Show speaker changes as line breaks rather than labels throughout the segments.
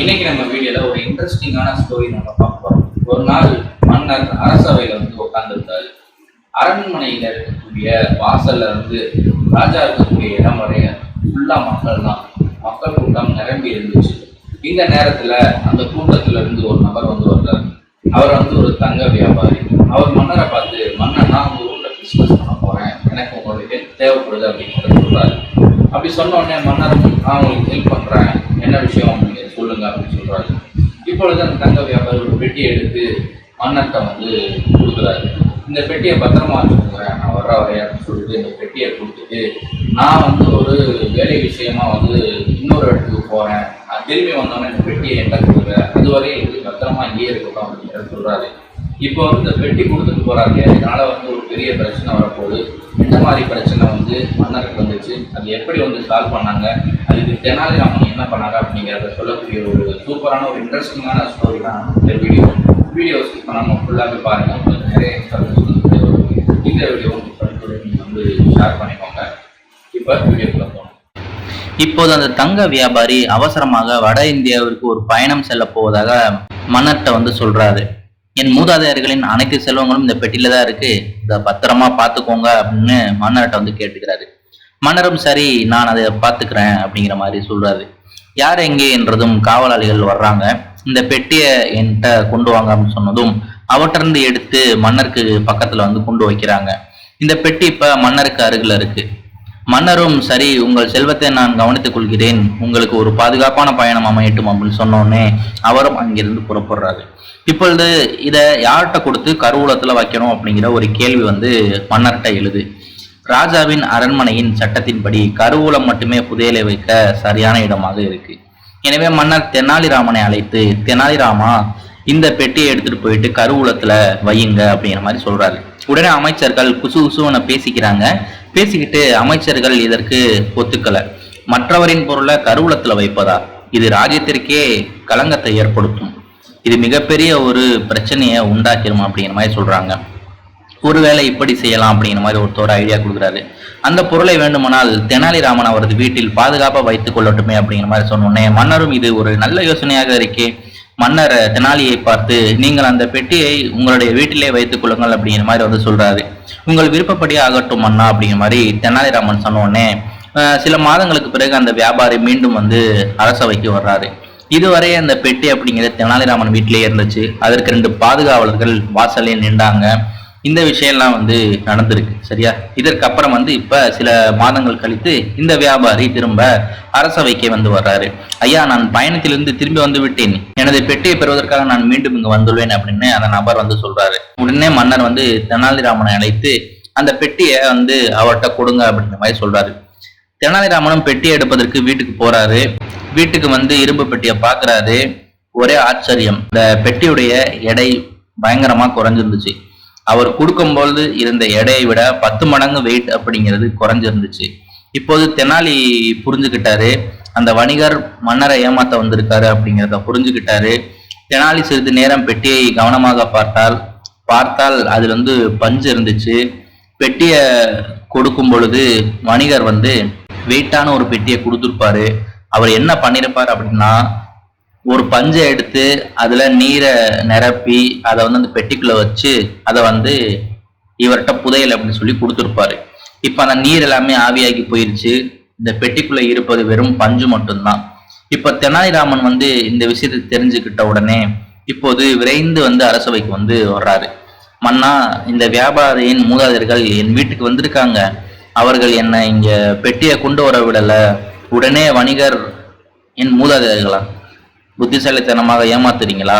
இன்னைக்கு நம்ம வீடியோல ஒரு இன்ட்ரெஸ்டிங்கான ஸ்டோரி நம்ம பார்க்க போறோம். ஒரு நாள் மன்னர் அரசவையில வந்து உட்கார்ந்துருந்தாரு. அரண்மனையில இருக்கக்கூடிய வாசல்ல இருந்து ராஜா இருக்கக்கூடிய இடம் வரைய ஃபுல்லா மக்கள் தான். மக்கள் கூட்டம் நிரம்பி இருந்துச்சு. இந்த நேரத்துல அந்த கூட்டத்துல இருந்து ஒரு நபர் வந்து வர்றாரு. அவர் வந்து ஒரு தங்க வியாபாரி. அவர் மன்னரை பார்த்து மன்னர் நான் உங்க ஊர்ல பிசினஸ் பண்ண போறேன். எனக்கு உங்களுக்கு தேவைப்படுது அப்படிங்கிறத சொல்றாரு. அப்படி சொன்ன உடனே மன்னர் நான் உங்களுக்கு ஹெல்ப் பண்றேன். என்ன விஷயம்? கொடுங்க அப்படின்னு சொல்கிறாரு இப்பொழுது அந்த தங்க வியாபாரி ஒரு பெட்டியை எடுத்து மன்னர்கிட்ட வந்து கொடுக்குறாரு இந்த பெட்டியை பத்திரமா வச்சுக்கோங்க நான் வர்ற வரைய அப்படின்னு சொல்லிட்டு இந்த பெட்டியை கொடுத்துட்டு நான் வந்து ஒரு வேலை விஷயமா வந்து இன்னொரு இடத்துக்கு போகிறேன் நான் திரும்பி வந்தோன்னே இந்த பெட்டியை என்கிட்ட கொடுங்க. அதுவரை இது பத்திரமா இங்கேயே இருக்கட்டும் அப்படின்னு சொல்கிறாரு இப்போ வந்து இந்த பெட்டி கொடுத்துட்டு போகிறாங்க இதனால் வந்து ஒரு பெரிய பிரச்சனை வரப்போகுது. எந்த மாதிரி பிரச்சனை வந்து மன்னருக்கு வந்துச்சு? அது எப்படி வந்து சால்வ் பண்ணாங்க? அதுக்கு தெனாலிராமன் என்ன பண்ணாங்க அப்படிங்கிறத சொல்லக்கூடிய ஒரு சூப்பரான ஒரு இன்ட்ரெஸ்டிங்கான ஸ்டோரி தான் இந்த வீடியோ வீடியோ ஸ்கிப் பண்ணாமல் ஃபுல்லாகவே பாருங்கள் உங்களுக்கு நிறைய இன்ஃபர்மேஷன் வந்து இந்த வீடியோ நீங்கள் வந்து ஷேர் பண்ணிக்கோங்க. இப்போ வீடியோக்குள்ள போகணும்
இப்போது அந்த தங்க வியாபாரி அவசரமாக வட இந்தியாவிற்கு ஒரு பயணம் செல்ல போவதாக மன்னர்கிட்ட வந்து சொல்றாரு. என் மூதாதையர்களின் அனைத்து செல்வங்களும் இந்த பெட்டியில தான் இருக்கு. இதை பத்திரமா பார்த்துக்கோங்க அப்படின்னு மன்னர்கிட்ட வந்து கேட்டுக்கிறாரு. மன்னரும் சரி நான் அதை பார்த்துக்கிறேன் அப்படிங்கிற மாதிரி சொல்றாரு. யார் எங்கே என்றதும் காவலாளிகள் வர்றாங்க. இந்த பெட்டியை என்கிட்ட கொண்டு வாங்க அப்படின்னு சொன்னதும் அவற்றிருந்து எடுத்து மன்னருக்கு பக்கத்துல வந்து கொண்டு வைக்கிறாங்க. இந்த பெட்டி இப்ப மன்னருக்கு அருகில் இருக்கு. மன்னரும் சரி உங்கள் செல்வத்தை நான் கவனித்துக் கொள்கிறேன். உங்களுக்கு ஒரு பாதுகாப்பான பயணம் அமையட்டும் அப்படின்னு சொன்னோடனே அவரும் அங்கிருந்து புறப்படுறாரு. இப்பொழுது இதை யார்கிட்ட கொடுத்து கருவூலத்துல வைக்கணும் அப்படிங்கிற ஒரு கேள்வி வந்து மன்னர்கிட்ட எழுது. ராஜாவின் அரண்மனையின் சட்டத்தின்படி கருவூலம் மட்டுமே புதையலை வைக்க சரியான இடமாக இருக்கு. எனவே மன்னர் தெனாலிராமனை அழைத்து தெனாலிராமா இந்த பெட்டியை எடுத்துட்டு போயிட்டு கருவூலத்துல வையுங்க அப்படிங்கிற மாதிரி சொல்றாரு. உடனே அமைச்சர்கள் குசு குசுவனை பேசிக்கிறாங்க. பேசிக்கிட்டு அமைச்சர்கள் இதற்கு ஒத்துக்கல. மற்றவரின் பொருளை கருவூலத்துல வைப்பதா? இது ராஜ்யத்திற்கே களங்கத்தை ஏற்படுத்தும். இது மிகப்பெரிய ஒரு பிரச்சனையை உண்டாக்கிடும் அப்படிங்கிற மாதிரி சொல்றாங்க. ஒருவேளை இப்படி செய்யலாம் அப்படிங்கிற மாதிரி ஒருத்தர் ஐடியா கொடுக்குறாரு. அந்த பொருளை வேண்டுமானால் தெனாலிராமன் அவரது வீட்டில் பாதுகாப்பாக வைத்துக் கொள்ளட்டுமே அப்படிங்கிற மாதிரி சொன்னோடனே மன்னரும் இது ஒரு நல்ல யோசனையாக இருக்கே. மன்னர் தெனாலியை பார்த்து நீங்கள் அந்த பெட்டியை உங்களுடைய வீட்டிலே வைத்துக் கொள்ளுங்கள் அப்படிங்கிற மாதிரி வந்து சொல்றாரு. உங்கள் விருப்பப்படி ஆகட்டும் அண்ணா அப்படிங்கிற மாதிரி தெனாலிராமன் சொன்னோடனே சில மாதங்களுக்கு பிறகு அந்த வியாபாரி மீண்டும் வந்து அரசவைக்கு வர்றாரு. இதுவரை அந்த பெட்டி அப்படிங்கிறது தெனாலிராமன் வீட்டிலேயே இருந்துச்சு. அதற்கு ரெண்டு பாதுகாவலர்கள் வாசலில் நின்றாங்க. இந்த விஷயம்லாம் வந்து நடந்திருக்கு சரியா? இதற்கு அப்புறம் வந்து இப்ப சில மாதங்கள் கழித்து இந்த வியாபாரி திரும்ப அரசவைக்கு வந்து வர்றாரு. ஐயா நான் பயணத்திலிருந்து திரும்பி வந்து விட்டேன். எனது பெட்டியை பெறுவதற்காக நான் மீண்டும் இங்கு வந்துள்ளேன் அப்படின்னு அந்த நபர் வந்து சொல்றாரு. உடனே மன்னர் வந்து தெனாலிராமனை அழைத்து அந்த பெட்டியை வந்து அவர்கிட்ட கொடுங்க அப்படின்ற மாதிரி சொல்றாரு. தெனாலிராமனும் பெட்டியை எடுப்பதற்கு வீட்டுக்கு போறாரு. வீட்டுக்கு வந்து இரும்பு பெட்டியை பாக்குறாரு. ஒரே ஆச்சரியம். இந்த பெட்டியுடைய எடை பயங்கரமா குறைஞ்சிருந்துச்சு. அவர் கொடுக்கும்போது இருந்த எடையை விட பத்து மடங்கு வெயிட் அப்படிங்கிறது குறைஞ்சிருந்துச்சு. இப்போது தெனாலி புரிஞ்சுக்கிட்டாரு. அந்த வணிகர் மன்னரை ஏமாத்த வந்திருக்காரு அப்படிங்கிறத புரிஞ்சுக்கிட்டாரு. தெனாலி சிறிது நேரம் பெட்டியை கவனமாக பார்த்தால் பார்த்தால் அதில் வந்து பஞ்சு இருந்துச்சு. பெட்டியை கொடுக்கும் பொழுது வணிகர் வந்து வெயிட்டான ஒரு பெட்டியை கொடுத்துருப்பாரு. அவர் என்ன பண்ணியிருப்பார் அப்படின்னா ஒரு பஞ்சை எடுத்து அதுல நீரை நிரப்பி அதை வந்து அந்த பெட்டிக்குள்ள வச்சு அதை வந்து இவர்கிட்ட புதையல் அப்படின்னு சொல்லி கொடுத்துருப்பாரு. இப்ப அந்த நீர் எல்லாமே ஆவியாகி போயிருச்சு. இந்த பெட்டிக்குள்ள இருப்பது வெறும் பஞ்சு மட்டும்தான். இப்ப தெனாலிராமன் வந்து இந்த விஷயத்தை தெரிஞ்சுக்கிட்ட உடனே இப்போது விரைந்து வந்து அரசவைக்கு வந்து வர்றாரு. மன்னா இந்த வியாபாரியின் மூதாதையர்கள் என் வீட்டுக்கு வந்திருக்காங்க. அவர்கள் என்னை இங்க பெட்டியை கொண்டு வர விடல. உடனே வணிகர் என் மூதாதையர்களா? புத்திசாலித்தனமாக ஏமாத்துறீங்களா?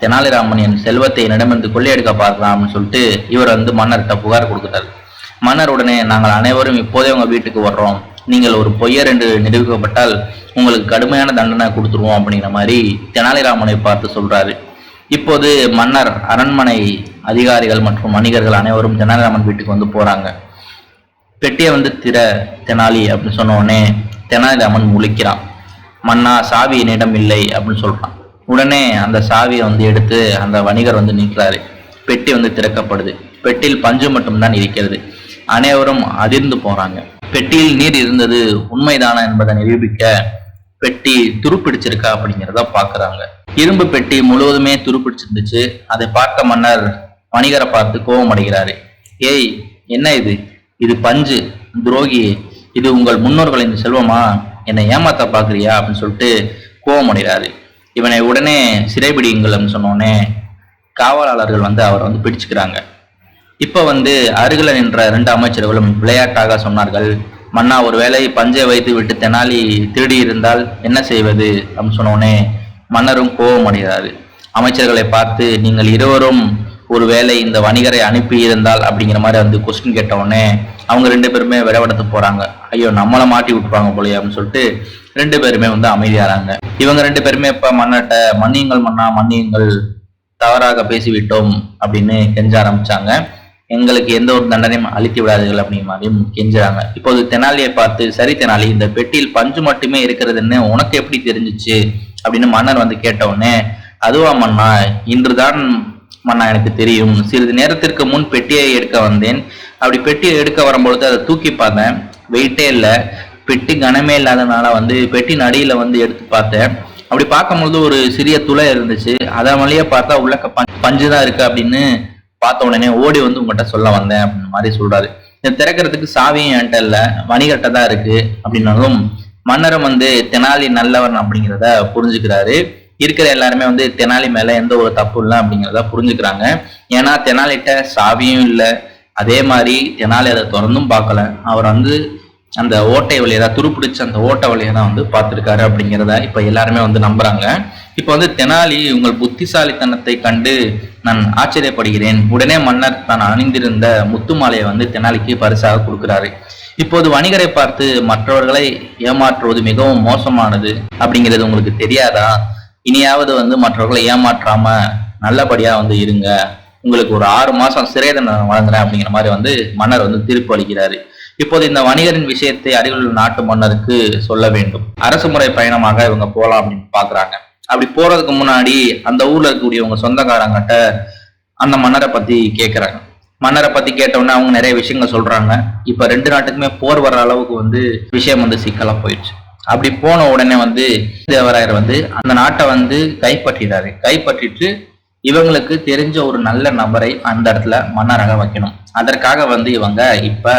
தெனாலிராமன் என் செல்வத்தை என்னிடமிருந்து கொள்ளையெடுக்க பார்க்கலாம் அப்படின்னு சொல்லிட்டு இவர் வந்து மன்னர்கிட்ட புகார் கொடுக்குறாரு மன்னர் உடனே நாங்கள் அனைவரும் இப்போதே உங்கள் வீட்டுக்கு வர்றோம். நீங்கள் ஒரு பொய்யர் என்று நிரூபிக்கப்பட்டால் உங்களுக்கு கடுமையான தண்டனை கொடுத்துருவோம் அப்படிங்கிற மாதிரி தெனாலிராமனை பார்த்து சொல்கிறாரு இப்போது மன்னர் அரண்மனை அதிகாரிகள் மற்றும் வணிகர்கள் அனைவரும் தெனாலிராமன் வீட்டுக்கு வந்து போகிறாங்க பெட்டியை வந்து திற தெனாலி அப்படின்னு சொன்ன உடனே தெனாலிராமன் முழிக்கிறான். மன்னா சாவி என்னிடம் இல்லை அப்படின்னு சொல்கிறான் உடனே அந்த சாவியை வந்து எடுத்து அந்த வணிகர் வந்து நிற்கிறாரு பெட்டி வந்து திறக்கப்படுது. பெட்டியில் பஞ்சு மட்டும்தான் இருக்கிறது. அனைவரும் அதிர்ந்து போகிறாங்க பெட்டியில் நீர் இருந்தது உண்மைதானா என்பதை நிரூபிக்க பெட்டி துருப்பிடிச்சிருக்கா அப்படிங்கிறத பார்க்குறாங்க. இரும்பு பெட்டி முழுவதுமே துருப்பிடிச்சிருந்துச்சு. அதை பார்த்த மன்னர் வணிகரை பார்த்து கோபம் அடைகிறாரு. ஏய் என்ன இது? இது பஞ்சு துரோகி. இது உங்கள் முன்னோர்களின் செல்வமா? என்னை ஏமாத்த பாக்குறியா அப்படின்னு சொல்லிட்டு கோபம் அடைகிறாரு. இவனை உடனே சிறைபிடிங்கள்னு அப்படின்னு சொன்னோடனே காவலாளர்கள் வந்து அவரை வந்து பிடிச்சுக்கிறாங்க. இப்போ வந்து அருகில் நின்ற ரெண்டு அமைச்சர்களும் விளையாட்டாக சொன்னார்கள். மன்னா ஒருவேளை பஞ்சை வைத்து விட்டு தெனாலி திருடி இருந்தால் என்ன செய்வது? அப்படின்னு சொன்னோடனே மன்னரும் கோபம் அடைகிறாரு. அமைச்சர்களை பார்த்து நீங்கள் இருவரும் ஒருவேளை இந்த வணிகரை அனுப்பி இருந்தால் அப்படிங்கிற மாதிரி வந்து கொஸ்டின் கேட்ட உடனே அவங்க ரெண்டு பேருமே விடவெடுத்து போறாங்க. ஐயோ நம்மளை மாட்டி விட்டுருவாங்க போலயே அப்படின்னு சொல்லிட்டு ரெண்டு பேருமே வந்து அமைதியாகிறாங்க இவங்க ரெண்டு பேருமே இப்ப மன்னட்ட மன்னியுங்கள் மன்னா மன்னியுங்கள் தவறாக பேசிவிட்டோம் அப்படின்னு கெஞ்ச ஆரம்பிச்சாங்க. எங்களுக்கு எந்த ஒரு தண்டனையும் அளித்து விடாதீர்கள் அப்படிங்கிற மாதிரியும் கெஞ்சுறாங்க. இப்போது தெனாலியை பார்த்து சரி தெனாலி இந்த பெட்டியில் பஞ்சு மட்டுமே இருக்கிறதுன்னு உனக்கு எப்படி தெரிஞ்சுச்சு? அப்படின்னு மன்னர் வந்து கேட்ட உடனே அதுவா மன்னா இன்றுதான் மன்னா எனக்கு தெரியும். சிறிது நேரத்திற்கு முன் பெட்டியை எடுக்க வந்தேன். அப்படி பெட்டியை எடுக்க வரும்பொழுது அதை தூக்கி பார்த்தேன். வெயிட்டே இல்லை. பெட்டி கனமே இல்லாதனால வந்து பெட்டியின் நடியில் வந்து எடுத்து பார்த்தேன். அப்படி பார்க்கும்பொழுது ஒரு சிறிய துளை இருந்துச்சு. அதன் வழியே பார்த்தா உள்ள பஞ்சு பஞ்சு தான் இருக்கு அப்படின்னு பார்த்த உடனே ஓடி வந்து உங்கள்கிட்ட சொல்ல வந்தேன் அப்படின்னு மாதிரி சொல்றாரு. இதை திறக்கிறதுக்கு சாவியும் என்கிட்ட இல்லை. வணிகர்கிட்ட தான் இருக்கு அப்படின்னாலும் மன்னரும் வந்து தெனாலி நல்லவன் அப்படிங்கிறத புரிஞ்சுக்கிறாரு. இருக்கிற எல்லாருமே வந்து தெனாலி மேல எந்த ஒரு தப்பு இல்லை அப்படிங்கிறத புரிஞ்சுக்கிறாங்க. ஏன்னா தெனாலிட்ட சாவியும் இல்லை. அதே மாதிரி தெனாலி அதை திறந்தும் பார்க்கல. அவர் வந்து அந்த ஓட்டை வழியை தான் துருப்பிடிச்ச அந்த ஓட்டை வழியை தான் வந்து பார்த்துருக்காரு அப்படிங்கிறத இப்போ எல்லாருமே வந்து நம்புறாங்க. இப்போ வந்து தெனாலி உங்கள் புத்திசாலித்தனத்தை கண்டு நான் ஆச்சரியப்படுகிறேன். உடனே மன்னர் தான் அணிந்திருந்த முத்து மாலையை வந்து தெனாலிக்கு பரிசாக கொடுக்கிறாரு. இப்போது வணிகரை பார்த்து மற்றவர்களை ஏமாற்றுவது மிகவும் மோசமானது அப்படிங்கிறது உங்களுக்கு தெரியாதா? இனியாவது வந்து மற்றவர்களை ஏமாற்றாம நல்லபடியா வந்து இருங்க. உங்களுக்கு ஒரு ஆறு மாசம் சிறை தண்டனை வழங்குறேன் அப்படிங்கிற மாதிரி வந்து மன்னர் வந்து தீர்ப்பு அளிக்கிறாரு. இப்போது இந்த வணிகரின் விஷயத்தை அருகிலுள்ள நாட்டு மன்னருக்கு சொல்ல வேண்டும். அரசு முறை பயணமாக இவங்க போகலாம் அப்படின்னு பாக்குறாங்க. அப்படி போறதுக்கு முன்னாடி அந்த ஊர்ல இருக்கக்கூடியவங்க சொந்தக்காரங்கிட்ட அந்த மன்னரை பத்தி கேட்குறாங்க மன்னரை பத்தி கேட்ட உடனே அவங்க நிறைய விஷயங்கள் சொல்றாங்க. இப்ப ரெண்டு நாட்டுக்குமே போர் வர்ற அளவுக்கு வந்து விஷயம் வந்து சிக்கலா போயிடுச்சு. அப்படி போன உடனே வந்து தேவராயர் வந்து அந்த நாட்டை வந்து கைப்பற்றிடாரு கைப்பற்றிட்டு இவங்களுக்கு தெரிஞ்ச ஒரு நல்ல நபரை அந்த இடத்துல மன்னராக வைக்கணும். அதற்காக வந்து இவங்க இப்ப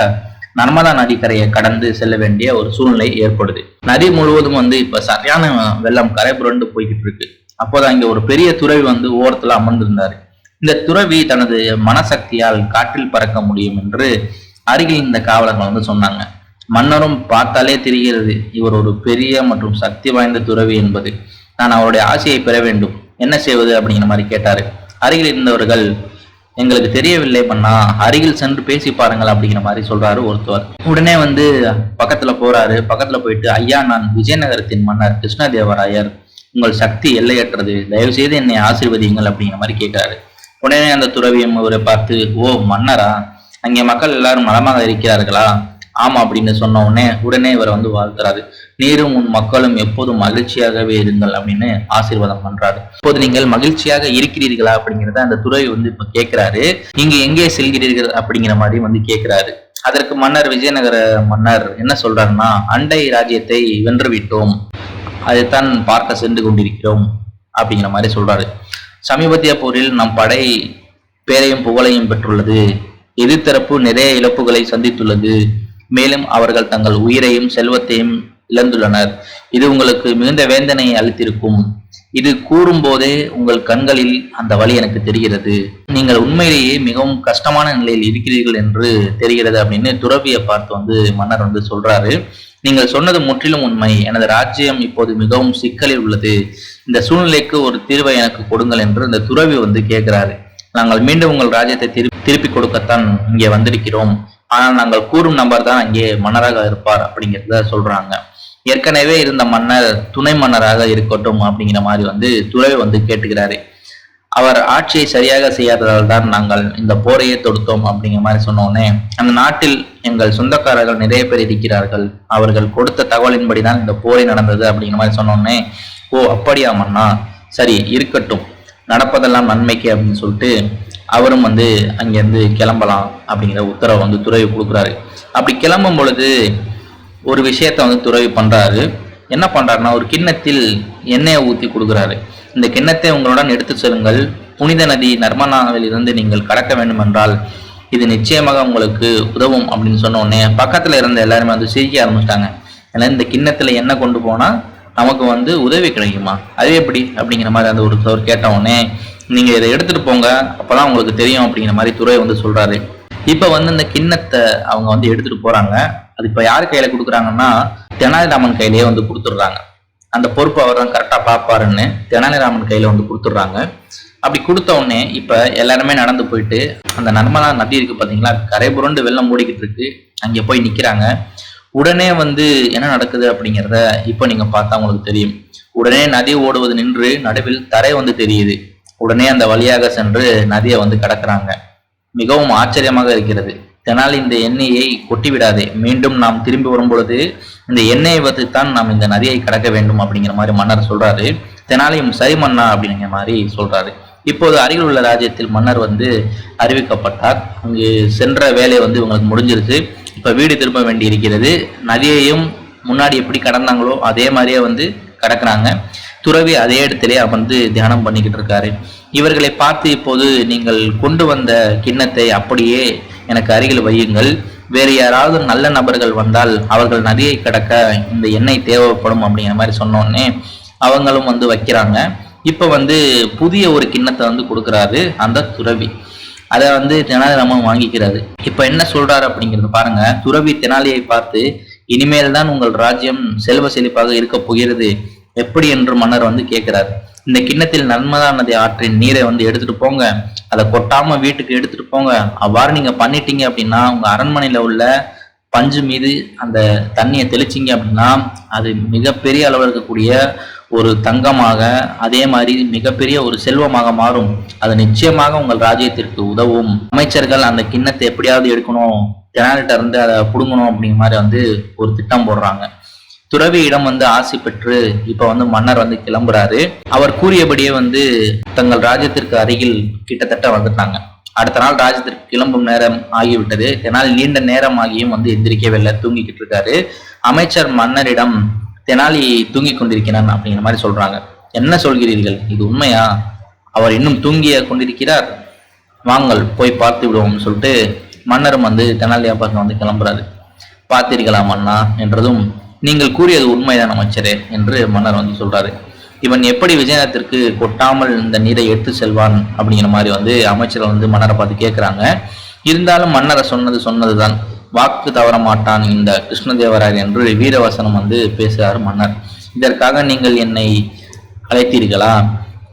நர்மதா நதிக்கரையை கடந்து செல்ல வேண்டிய ஒரு சூழ்நிலை ஏற்படுது. நதி முழுவதும் வந்து இப்ப சரியான வெள்ளம் கரை புரண்டு போய்கிட்டு இருக்கு. அப்போது அங்க ஒரு பெரிய துறவி வந்து ஓரத்துல அமர்ந்திருந்தாரு. இந்த துறவி தனது மனசக்தியால் காற்றில் பறக்க முடியும் என்று அருகில் இந்த காவலர்கள் வந்து சொன்னாங்க. மன்னரும் பார்த்தாலே தெரிகிறது இவர் ஒரு பெரிய மற்றும் சக்தி வாய்ந்த துறவி என்பது. நான் அவருடைய ஆசையை பெற வேண்டும். என்ன செய்வது அப்படிங்கிற மாதிரி கேட்டாரு. அருகில் இருந்தவர்கள் எங்களுக்கு தெரியவில்லை பண்ணா அருகில் சென்று பேசி பாருங்கள் அப்படிங்கிற மாதிரி சொல்றாரு ஒருத்தவர். உடனே வந்து பக்கத்துல போறாரு. பக்கத்துல போயிட்டு ஐயா நான் விஜயநகரத்தின் மன்னர் கிருஷ்ணதேவராயர். உங்கள் சக்தி எல்லையற்றது. தயவு செய்து என்னை ஆசீர்வதியுங்கள் அப்படிங்கிற மாதிரி கேட்கிறாரு. உடனே அந்த துறவியம் அவரை பார்த்து ஓ மன்னரா அங்கே மக்கள் எல்லாரும் நலமாக இருக்கிறார்களா? ஆமா அப்படின்னு சொன்ன உடனே உடனே இவரை வந்து வாழ்த்துறாரு. நீரும் உன் மக்களும் எப்போதும் மகிழ்ச்சியாகவே இருங்கள் அப்படின்னு ஆசீர்வாதம் பண்றாரு. இப்போது நீங்கள் மகிழ்ச்சியாக இருக்கிறீர்களா அப்படிங்கிறத அந்த துறை வந்து இப்ப கேட்கிறாரு நீங்க எங்கே செல்கிறீர்கள் அப்படிங்கிற மாதிரி வந்து கேட்கிறாரு அதற்கு மன்னர் விஜயநகர மன்னர் என்ன சொல்றாருன்னா அண்டை ராஜ்யத்தை வென்று விட்டோம் அதைத்தான் பார்க்க சென்று கொண்டிருக்கிறோம் அப்படிங்கிற மாதிரி சொல்றாரு. சமீபத்திய போரில் நம் படை பேரையும் புகழையும் பெற்றுள்ளது. எதிர்த்தரப்பு நிறைய இழப்புகளை சந்தித்துள்ளது. மேலும் அவர்கள் தங்கள் உயிரையும் செல்வத்தையும் இழந்துள்ளனர். இது உங்களுக்கு மிகுந்த வேதனையை அளித்திருக்கும். இது கூறும்போதே உங்கள் கண்களில் அந்த வழி எனக்கு தெரிகிறது. நீங்கள் உண்மையிலேயே மிகவும் கஷ்டமான நிலையில் இருக்கிறீர்கள் என்று தெரிகிறது அப்படின்னு துறவியை பார்த்து வந்து மன்னர் வந்து சொல்றாரு. நீங்கள் சொன்னது முற்றிலும் உண்மை. எனது ராஜ்யம் இப்போது மிகவும் சிக்கலில் உள்ளது. இந்த சூழ்நிலைக்கு ஒரு தீர்வை எனக்கு கொடுங்கள் என்று இந்த துறவி வந்து கேட்கிறாரு. நாங்கள் மீண்டும் உங்கள் ராஜ்யத்தை திருப்பி திருப்பி கொடுக்கத்தான் இங்கே வந்திருக்கிறோம். ஆனால் நாங்கள் கூறும் நபர் தான் அங்கே மன்னராக இருப்பார் அப்படிங்கிறத சொல்றாங்க. ஏற்கனவே இருந்த மன்னர் துணை மன்னராக இருக்கட்டும் அப்படிங்கிற மாதிரி வந்து துறவி வந்து கேட்டுக்கிறாரு. அவர் ஆட்சியை சரியாக செய்யாததால் தான் நாங்கள் இந்த போரையே தொடுத்தோம் அப்படிங்கிற மாதிரி சொன்னோடனே அந்த நாட்டில் எங்கள் சொந்தக்காரர்கள் நிறைய பேர் இருக்கிறார்கள். அவர்கள் கொடுத்த தகவலின்படி தான் இந்த போரை நடந்தது அப்படிங்கிற மாதிரி சொன்னோடனே ஓ அப்படியா மன்னா? சரி இருக்கட்டும். நடப்பதெல்லாம் நன்மைக்கு அப்படின்னு சொல்லிட்டு அவரும் வந்து அங்கேருந்து கிளம்பலாம் அப்படிங்கிற உத்தரவை வந்து துறவி கொடுக்குறாரு. அப்படி கிளம்பும் பொழுது ஒரு விஷயத்த வந்து துறவி பண்ணுறாரு என்ன பண்ணுறாருன்னா ஒரு கிண்ணத்தில் எண்ணெயை ஊற்றி கொடுக்குறாரு. இந்த கிண்ணத்தை உங்களுடன் எடுத்து செல்லுங்கள். புனித நதி நர்மதாவில் இருந்து நீங்கள் கடக்க வேண்டும் என்றால் இது நிச்சயமாக உங்களுக்கு உதவும் அப்படின்னு சொன்ன உடனே இருந்த எல்லாருமே வந்து சிரிக்க ஆரம்பிச்சிட்டாங்க. ஏன்னா இந்த கிண்ணத்தில் எண்ணெய் கொண்டு போனால் நமக்கு வந்து உதவி கிடைக்குமா? அது எப்படி? அப்படிங்கிற மாதிரி அந்த ஒரு ஒரு கேட்ட உடனே நீங்க இதை எடுத்துட்டு போங்க அப்பதான் உங்களுக்கு தெரியும் அப்படிங்கிற மாதிரி துறை வந்து சொல்றாரு. இப்ப வந்து இந்த கிண்ணத்தை அவங்க வந்து எடுத்துட்டு போறாங்க. அது இப்ப யார் கையில கொடுக்குறாங்கன்னா தெனாலிராமன் கையிலேயே வந்து கொடுத்துடுறாங்க. அந்த பொறுப்பு அவர் தான் கரெக்டா பாப்பாருன்னு தெனாலிராமன் கையில வந்து கொடுத்துடுறாங்க. அப்படி கொடுத்த உடனே இப்ப எல்லாருமே நடந்து போயிட்டு அந்த நர்மதா நதி இருக்கு பாத்தீங்களா கரை புரண்டு வெள்ளம் மூடிக்கிட்டு இருக்கு. அங்கே போய் நிக்கிறாங்க. உடனே வந்து என்ன நடக்குது அப்படிங்கிறத இப்போ நீங்க பார்த்தா உங்களுக்கு தெரியும். உடனே நதி ஓடுவது நின்று நடுவில் தரை வந்து தெரியுது. உடனே அந்த வழியாக சென்று நதியை வந்து கடக்கிறாங்க. மிகவும் ஆச்சரியமாக இருக்கிறது. தெனால் இந்த எண்ணெயை கொட்டிவிடாதே. மீண்டும் நாம் திரும்பி வரும்பொழுது இந்த எண்ணெயை வைத்துத்தான் நாம் இந்த நதியை கடக்க வேண்டும் அப்படிங்கிற மாதிரி மன்னர் சொல்றாரு. தெனாலியும் சரி மன்னா அப்படிங்கிற மாதிரி சொல்றாரு. இப்போது அருகில் உள்ள ராஜ்யத்தில் மன்னர் வந்து அறிவிக்கப்பட்டார். அங்கு சென்ற வேலை வந்து இவங்களுக்கு முடிஞ்சிருச்சு. இப்போ வீடு திரும்ப வேண்டி இருக்கிறது நதியையும் முன்னாடி எப்படி கடந்தாங்களோ அதே மாதிரியே வந்து கடக்குறாங்க. துறவி அதே இடத்திலே அமர்ந்து தியானம் பண்ணிக்கிட்டு இருக்காரு. இவர்களை பார்த்து இப்போது நீங்கள் கொண்டு வந்த கிண்ணத்தை அப்படியே எனக்கு அருகில் வையுங்கள். வேறு யாராவது நல்ல நபர்கள் வந்தால் அவர்கள் நதியை கடக்க இந்த எண்ணெய் தேவைப்படும் அப்படிங்கிற மாதிரி சொன்னோன்னே அவங்களும் வந்து வைக்கிறாங்க. இப்போ வந்து புதிய ஒரு கிண்ணத்தை வந்து கொடுக்குறாரு அந்த துறவி. அதை வந்து தெனாலிராமன் வாங்கிக்கிறாரு. இப்போ என்ன சொல்றாரு அப்படிங்கிறது பாருங்க. துறவி தெனாலியை பார்த்து இனிமேல் தான் உங்கள் ராஜ்யம் செல்வ செழிப்பாக இருக்க போகிறது. எப்படி என்று மன்னர் வந்து கேட்கிறார். இந்த கிண்ணத்தில் நர்மதா நதி ஆற்றின் நீரை வந்து எடுத்துட்டு போங்க. அதை கொட்டாம வீட்டுக்கு எடுத்துட்டு போங்க. அவ்வாறு நீங்க பண்ணிட்டீங்க அப்படின்னா உங்க அரண்மனையில உள்ள பஞ்சு மீது அந்த தண்ணியை தெளிச்சிங்க அப்படின்னா அது மிகப்பெரிய அளவில் இருக்கக்கூடிய ஒரு தங்கமாக அதே மாதிரி மிகப்பெரிய ஒரு செல்வமாக மாறும். அது நிச்சயமாக உங்கள் ராஜ்யத்திற்கு உதவும். அமைச்சர்கள் அந்த கிண்ணத்தை எப்படியாவது எடுக்கணும் தெனாலிட்ட இருந்து அதை பிடுங்கணும் அப்படிங்கிற மாதிரி வந்து ஒரு திட்டம் போடுறாங்க. துறவியிடம் வந்து ஆசை பெற்று இப்ப வந்து மன்னர் வந்து கிளம்புறாரு. அவர் கூறியபடியே வந்து தங்கள் ராஜ்யத்திற்கு அருகில் கிட்டத்தட்ட வந்துட்டாங்க. அடுத்த நாள் ராஜ்யத்திற்கு கிளம்பும் நேரம் ஆகிவிட்டது. தெனால் நீண்ட நேரம் ஆகியும் வந்து எந்திரிக்கவில்லை தூங்கிக்கிட்டு இருக்காரு. அமைச்சர் மன்னரிடம் தெனாலி தூங்கி கொண்டிருக்கிறான் அப்படிங்கிற மாதிரி சொல்றாங்க. என்ன சொல்கிறீர்கள்? இது உண்மையா? அவர் இன்னும் தூங்கிய கொண்டிருக்கிறார்? வாங்கள் போய் பார்த்து விடுவோம்னு சொல்லிட்டு மன்னரும் வந்து தெனாலியா பார்க்க வந்து கிளம்புறாரு. பார்த்தீர்களா மன்னா? என்றதும் நீங்கள் கூறியது உண்மைதான் அமைச்சரே என்று மன்னர் வந்து சொல்றாரு. இவன் எப்படி விஜயநகரத்திற்கு கொட்டாமல் இந்த நீரை எடுத்து செல்வான் அப்படிங்கிற மாதிரி வந்து அமைச்சர் வந்து மன்னரை பார்த்து கேட்குறாங்க இருந்தாலும் மன்னரை சொன்னது சொன்னதுதான். வாக்கு தவற மாட்டான் இந்த கிருஷ்ணதேவராயர் என்று வீரவசனம் வந்து பேசுகிறார் மன்னர். இதற்காக நீங்கள் என்னை அழைத்தீர்களா?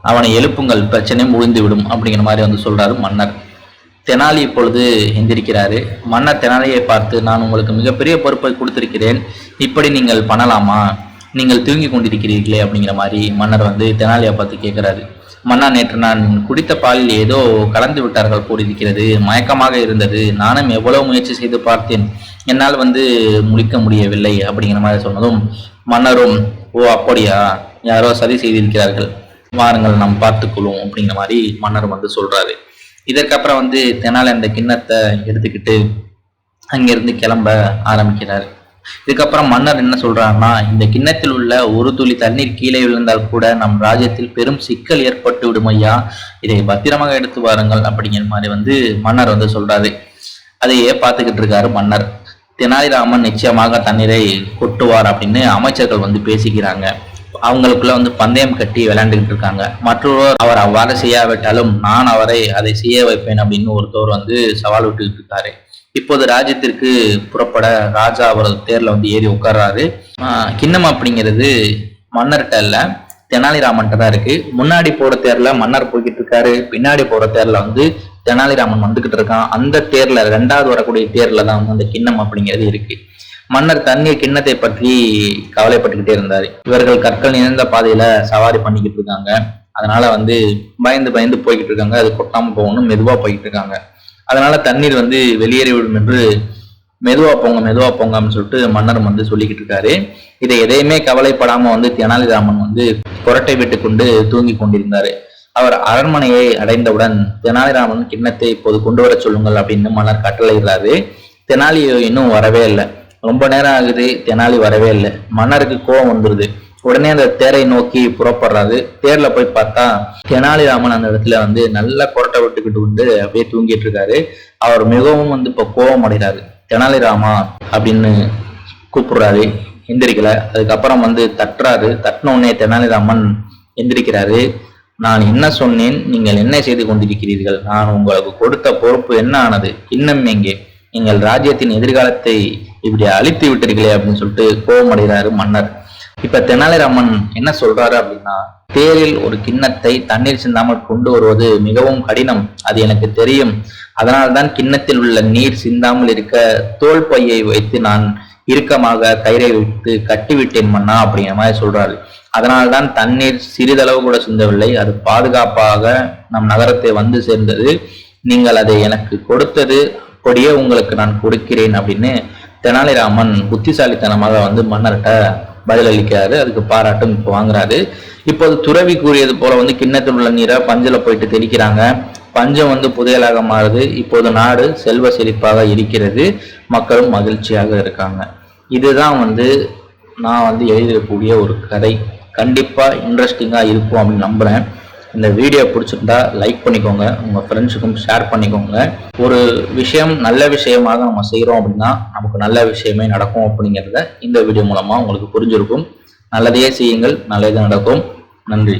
அவனை எழுப்புங்கள் பிரச்சனை முடிந்துவிடும் அப்படிங்கிற மாதிரி வந்து சொல்றாரு மன்னர். தெனாலி இப்பொழுது எந்திருக்கிறாரு. மன்னர் தெனாலியை பார்த்து நான் உங்களுக்கு மிகப்பெரிய பொறுப்பை கொடுத்திருக்கிறேன். இப்படி நீங்கள் பண்ணலாமா? நீங்கள் தூங்கி கொண்டிருக்கிறீர்களே அப்படிங்கிற மாதிரி மன்னர் வந்து தெனாலியை பார்த்து கேட்கிறாரு. மன்னா நேற்று நான் குடித்த பாலில் ஏதோ கலந்து விட்டார்கள் போலிருக்கிறது. மயக்கமாக இருந்தது. நானும் எவ்வளவு முயற்சி செய்து பார்த்தேன். என்னால் வந்து முடிக்க முடியவில்லை அப்படிங்கிற மாதிரி சொன்னதும் மன்னரும் ஓ அப்படியா? யாரோ சரி செய்திருக்கிறார்கள். வாருங்கள் நாம் பார்த்துக்கொள்வோம் அப்படிங்கிற மாதிரி மன்னர் வந்து சொல்றாரு. இதற்கப்புறம் வந்து தெனாலி அந்த கிண்ணத்தை எடுத்துக்கிட்டு அங்கிருந்து கிளம்ப ஆரம்பிக்கிறார். இதுக்கப்புறம் மன்னர் என்ன சொல்றாருன்னா இந்த கிண்ணத்தில் உள்ள ஒரு துளி தண்ணீர் கீழே விழுந்தால் கூட நம் ராஜ்யத்தில் பெரும் சிக்கல் ஏற்பட்டு விடும் ஐயா. இதை பத்திரமாக எடுத்து வாருங்கள் அப்படிங்கிற மாதிரி வந்து மன்னர் வந்து சொல்றாரு. அதையே பார்த்துக்கிட்டு இருக்காரு மன்னர். தெனாலிராமன் நிச்சயமாக தண்ணீரை கொட்டுவார் அப்படின்னு அமைச்சர்கள் வந்து பேசிக்கிறாங்க. அவங்களுக்குள்ள வந்து பந்தயம் கட்டி விளையாண்டுகிட்டு இருக்காங்க. மற்றொருவர் அவர் அவ்வாறு செய்யாவிட்டாலும் நான் அவரை அதை செய்ய வைப்பேன் அப்படின்னு ஒருத்தவர் வந்து சவால் விட்டுக்கிட்டு இருக்காரு. இப்போது ராஜ்யத்திற்கு புறப்பட ராஜா அவரது தேர்ல வந்து ஏறி உட்கார்றாரு. கிண்ணம் அப்படிங்கிறது மன்னர்கிட்ட இல்ல தெனாலிராமன்ட்ட தான் இருக்கு. முன்னாடி போற தேர்ல மன்னர் போய்கிட்டு இருக்காரு. பின்னாடி போற தேர்ல வந்து தெனாலிராமன் வந்துகிட்டு இருக்கான். அந்த தேர்ல ரெண்டாவது வரக்கூடிய தேர்ல தான் வந்து அந்த கிண்ணம் அப்படிங்கிறது இருக்கு. மன்னர் தண்ணீர் கிண்ணத்தை பற்றி கவலைப்பட்டுக்கிட்டே இருந்தார். இவர்கள் கற்கள் நிறைந்த பாதையில சவாரி பண்ணிக்கிட்டு இருக்காங்க. அதனால வந்து பயந்து பயந்து போய்கிட்டு இருக்காங்க. அது கொட்டாம போகணும் மெதுவா போய்கிட்டு இருக்காங்க. அதனால தண்ணீர் வந்து வெளியேறிவிடும் என்று மெதுவா போங்க மெதுவா போங்க அப்படின்னு சொல்லிட்டு மன்னர் வந்து சொல்லிக்கிட்டு இருக்காரு. இதை எதையுமே கவலைப்படாம வந்து தெனாலிராமன் வந்து புரட்டை விட்டு கொண்டு தூங்கி கொண்டிருந்தாரு. அவர் அரண்மனையை அடைந்தவுடன் தெனாலிராமன் கிண்ணத்தை இப்போது கொண்டு வர சொல்லுங்கள் அப்படின்னு மன்னர் கட்டளையிடுறாரு. தெனாலி இன்னும் வரவே இல்லை. ரொம்ப நேரம் ஆகுது தெனாலி வரவே இல்லை. மன்னருக்கு கோவம் வந்துடுது உடனே அந்த தேரை நோக்கி புறப்படுறாரு. தேர்ல போய் பார்த்தா தெனாலிராமன் அந்த இடத்துல வந்து நல்லா கொரட்டை விட்டுக்கிட்டு வந்து அப்படியே தூங்கிட்டு இருக்காரு. அவர் மிகவும் வந்து இப்போ கோபம் அடைகிறாரு. தெனாலிராமா அப்படின்னு கூப்பிடுறாரு. எந்திரிக்கல. அதுக்கப்புறம் வந்து தட்டுறாரு. தட்டின உடனே தெனாலிராமன் எந்திரிக்கிறாரு. நான் என்ன சொன்னேன்? நீங்கள் என்ன செய்து கொண்டிருக்கிறீர்கள்? நான் உங்களுக்கு கொடுத்த பொறுப்பு என்ன ஆனது? இன்னும் எங்கே? நீங்கள் ராஜ்யத்தின் எதிர்காலத்தை இப்படி அழித்து விட்டீர்களே அப்படின்னு சொல்லிட்டு கோபம் அடைகிறாரு மன்னர். இப்ப தெனாலிராமன் என்ன சொல்றாரு அப்படின்னா தேரில் ஒரு கிண்ணத்தை தண்ணீர் சிந்தாமல் கொண்டு வருவது மிகவும் கடினம். அது எனக்கு தெரியும். அதனால்தான் கிண்ணத்தில் உள்ள நீர் சிந்தாமல் இருக்க தோல் பையை வைத்து நான் இறுக்கமாக கயிறை வைத்து கட்டிவிட்டேன் மன்னா அப்படிங்கிற மாதிரி சொல்றாரு. அதனால்தான் தண்ணீர் சிறிதளவு கூட சிந்தவில்லை. அது பாதுகாப்பாக நம் நகரத்தை வந்து சேர்ந்தது. நீங்கள் அதை எனக்கு கொடுத்தது அப்படியே உங்களுக்கு நான் கொடுக்கிறேன் அப்படின்னு தெனாலிராமன் புத்திசாலித்தனமாக வந்து மன்னர்கிட்ட பதிலளிக்கிறாரு. அதுக்கு பாராட்டும் இப்போ வாங்குறாரு. இப்போது துறவி கூறியது போல வந்து கிண்ணத்தில் உள்ள நீரை பஞ்சில் போயிட்டு தெளிக்கிறாங்க. பஞ்சம் வந்து புதையலாக மாறுது. இப்போது நாடு செல்வ செழிப்பாக இருக்கிறது. மக்களும் மகிழ்ச்சியாக இருக்காங்க. இதுதான் வந்து நான் வந்து எழுதிடக்கூடிய ஒரு கதை. கண்டிப்பாக இன்ட்ரெஸ்டிங்காக இருக்கும் அப்படின்னு நம்புகிறேன் இந்த வீடியோ பிடிச்சிருந்தா லைக் பண்ணிக்கோங்க உங்கள் ஃப்ரெண்ட்ஸுக்கும் ஷேர் பண்ணிக்கோங்க. ஒரு விஷயம் நல்ல விஷயமாக நம்ம செய்கிறோம் அப்படின்னா நமக்கு நல்ல விஷயமே நடக்கும் அப்படிங்கிறத இந்த வீடியோ மூலமாக உங்களுக்கு புரிஞ்சிருக்கும். நல்லதையே செய்யுங்கள் நல்லது நடக்கும். நன்றி.